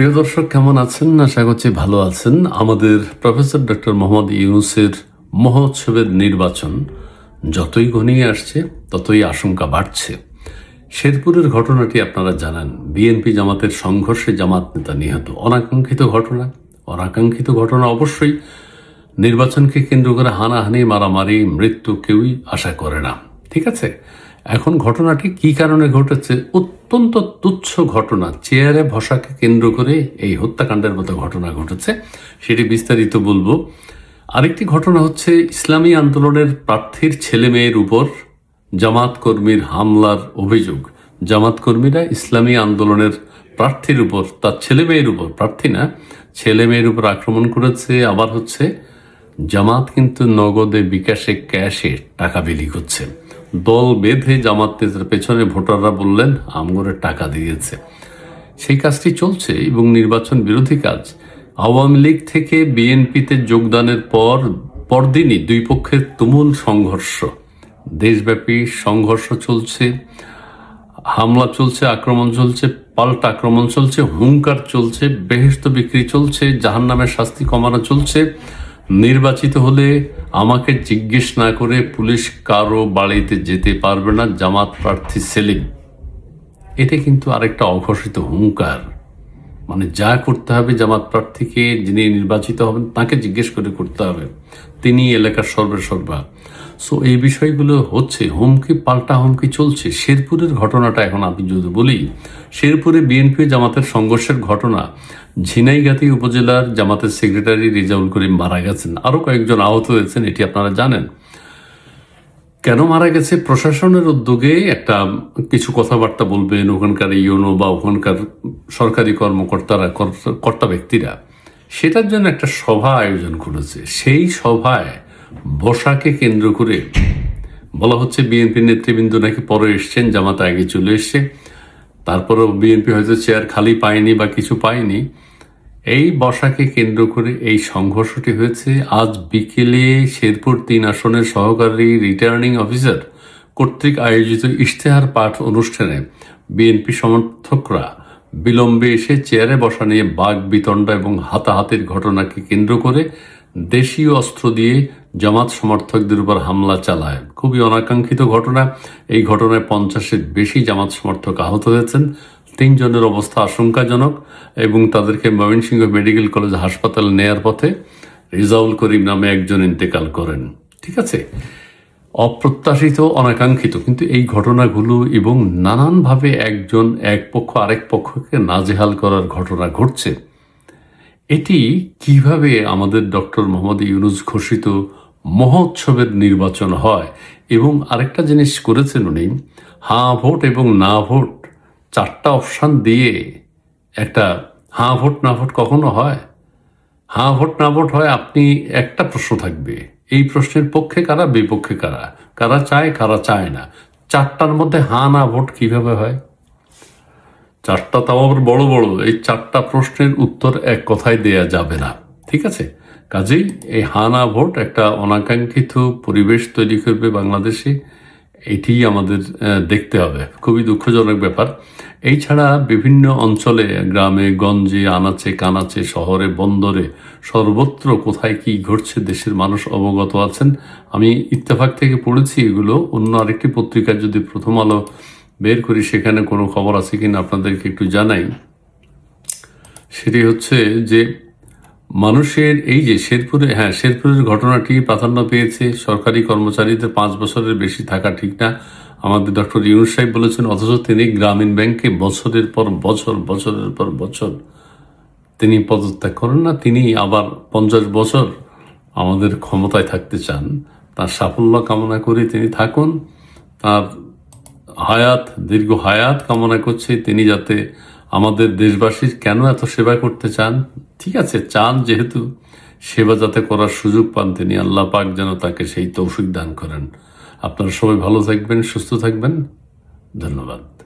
প্রিয় দর্শক, কেমন আছেন? আশা করছি ভালো আছেন। আমাদের প্রফেসর ডক্টর মোহাম্মদ ইউনুসের মহোৎসবের নির্বাচন যতই ঘনিয়ে আসছে, ততই আশঙ্কা বাড়ছে। শেরপুরের ঘটনাটি আপনারা জানান, বিএনপি জামাতের সংঘর্ষে জামাত নেতা নিহত। অনাকাঙ্ক্ষিত ঘটনা অনাকাঙ্ক্ষিত ঘটনা অবশ্যই নির্বাচনকে কেন্দ্র করে হানাহানি, মারামারি, মৃত্যু কেউই আশা করে না। ঠিক আছে? এখন ঘটনাটি কি কারণে ঘটেছে? অত্যন্ত তুচ্ছ ঘটনা। চেয়ারে ভসাকে কেন্দ্র করে এই হত্যাকাণ্ডের মতো ঘটনা ঘটেছে। সেটি বিস্তারিত বলব। আরেকটি ঘটনা হচ্ছে, ইসলামী আন্দোলনের প্রার্থীর ছেলে মেয়ের উপর জামাত কর্মীর হামলার অভিযোগ। জামাত কর্মীরা ইসলামী আন্দোলনের প্রার্থীর উপর, তার ছেলে মেয়ের উপর, প্রার্থী না ছেলে মেয়ের উপর আক্রমণ করেছে। আবার হচ্ছে, জামাত কিন্তু নগদে বিকাশে ক্যাশে টাকা বিলি করছে। দল বেঁধে জামাত নেতার পেছনে ভোটাররা বললেন, আমগরে টাকা দিয়েছে। সেই কাজটি চলছে এবং নির্বাচন বিরোধী কাজ। আওয়ামী লীগ থেকে বিএনপিতে যোগদানের পর, পরদিনই দুই পক্ষের তুমুল সংঘর্ষ। দেশব্যাপী সংঘর্ষ চলছে, হামলা চলছে, আক্রমণ চলছে, পাল্টা আক্রমণ চলছে, হুঙ্কার চলছে বেহেস্ত বিক্রি চলছে জাহান নামের শাস্তি কমানো চলছে। নির্বাচিত হলে আমাকে জিজ্ঞেস না করে পুলিশ কারও বাড়িতে যেতে পারবে না, জামাত প্রার্থী সেলিম। এটা কিন্তু আরেকটা অঘোষিত হুঙ্কার। মানে যা করতে হবে জামাত প্রার্থীকে যিনি নির্বাচিত হবেন, তাকে জিজ্ঞেস করে করতে হবে। তিনি এলাকার সর্বে সর্বা সো এই বিষয়গুলো হচ্ছে, হুমকি, পাল্টা হুমকি চলছে। শেরপুরের ঘটনাটা এখন আমি যদি বলি, শেরপুরে বিএনপি জামাতের সংঘর্ষের ঘটনা। ঝিনাইগাতি উপজেলার জামাতের সেক্রেটারি রেজাউল করিম মারা গেছেন। আরও কয়েকজন আহত হয়েছেন, এটি আপনারা জানেন। কেন মারা গেছে? প্রশাসনের উদ্যোগে একটা কিছু কথাবার্তা বলবেন ওখানকার ইউনো বা ওখানকার সরকারি কর্মকর্তারা কর্তা- ব্যক্তিরা। সেটার জন্য একটা সভা আয়োজন করেছে। সেই সভায় বসাকে কেন্দ্র করে বলা হচ্ছে বিএনপি নেতৃবৃন্দ নাকি পরে এসছেন, জামাত আগে চলে এসছে। তারপরেও বিএনপি হয়তো চেয়ার খালি পায়নি বা কিছু পায়নি। এই বসাকে কেন্দ্র করে এই সংঘর্ষটি হয়েছে। আজ বিকেলে শেরপুর তিন আসনের সহকারী রিটার্নিং অফিসার কর্তৃক আয়োজিত ইশতেহার পাঠ অনুষ্ঠানে বিএনপি সমর্থকরা বিলম্বে এসে চেয়ারে বসা নিয়ে বাঘ, বিতণ্ডা এবং হাতাহাতির ঘটনাকে কেন্দ্র করে দেশীয় অস্ত্র দিয়ে জামাত সমর্থকদের উপর হামলা চালায়। খুবই অনাকাঙ্ক্ষিত ঘটনা। এই ঘটনায় পঞ্চাশের বেশি জামাত সমর্থক আহত হয়েছেন। তিনজনের অবস্থা আশঙ্কাজনক এবং তাদেরকে ময়মনসিংহ মেডিকেল কলেজ হাসপাতালে নেয়ার পথে রিজাউল করিম নামে একজন ইন্তেকাল করেন। ঠিক আছে? অপ্রত্যাশিত, অনাকাঙ্ক্ষিত, কিন্তু এই ঘটনাগুলো এবং নানানভাবে একজন, এক পক্ষ, আরেক পক্ষকে নাজেহাল করার ঘটনা ঘটছে। এটি কীভাবে আমাদের ডক্টর মোহাম্মদ ইউনুস ঘোষিত মহোৎসবের নির্বাচন হয়? এবং আরেকটা জিনিস করেছেন উনি, হাঁ ভোট এবং না ভোট, চারটা অপশান দিয়ে একটা হাঁ ভোট, না ভোট কখনো হয়? হাঁ ভোট, না ভোট হয়, আপনি একটা প্রশ্ন থাকবে। এই প্রশ্নের পক্ষে কারা, বিপক্ষে কারা? কারা চায় কারা চায় না? চারটার মধ্যে হাঁ, না ভোট কীভাবে হয়? চারটা তাও আবার বড় বড়। এই চারটা প্রশ্নের উত্তর এক কথায় দেয়া যাবে না। ঠিক আছে? কাজেই এই হানা ভোট একটা অনাকাঙ্ক্ষিত পরিবেশ তৈরি করবে বাংলাদেশে। এটি আমাদের দেখতে হবে। খুবই দুঃখজনক ব্যাপার। এই ছাড়া বিভিন্ন অঞ্চলে, গ্রামে, গঞ্জে, আনাচে, কানাচে, শহরে, বন্দরে সর্বত্র কোথায় কি ঘটছে দেশের মানুষ অবগত আছেন। আমি ইত্তেফাক থেকে পড়েছি এগুলো। অন্য আরেকটি পত্রিকার যদি প্রথম আলো বের করি সেখানে কোনো খবর আছে কিনা আপনাদেরকে একটু জানাই। সেটি হচ্ছে যে মানুষের এই যে শেরপুরে হ্যাঁ শেরপুরের ঘটনাটি প্রাধান্য পেয়েছে। সরকারি কর্মচারীদের পাঁচ বছরের বেশি থাকা ঠিক না। আমাদের ডক্টর ইউনুস সাহেব বলেছেন, অথচ তিনি গ্রামীণ ব্যাংকে বছরের পর বছর, বছরের পর বছর তিনি পদত্যাগ করেন না, তিনি আবার পঞ্চাশ বছর আমাদের ক্ষমতায় থাকতে চান। তার সাফল্য কামনা করে তিনি থাকুন। তার হায়াত, দীর্ঘ হায়াত কামনা করছি তিনি যাতে আমাদের দেশবাসীর কেন এত সেবা করতে চান? ঠিক আছে, চান যেহেতু সেবা যাতে করার সুযোগ পান তিনি। আল্লাহ পাক যেন তাকে সেই তৌফিক দান করেন। আপনারা সবাই ভালো থাকবেন, সুস্থ থাকবেন। ধন্যবাদ।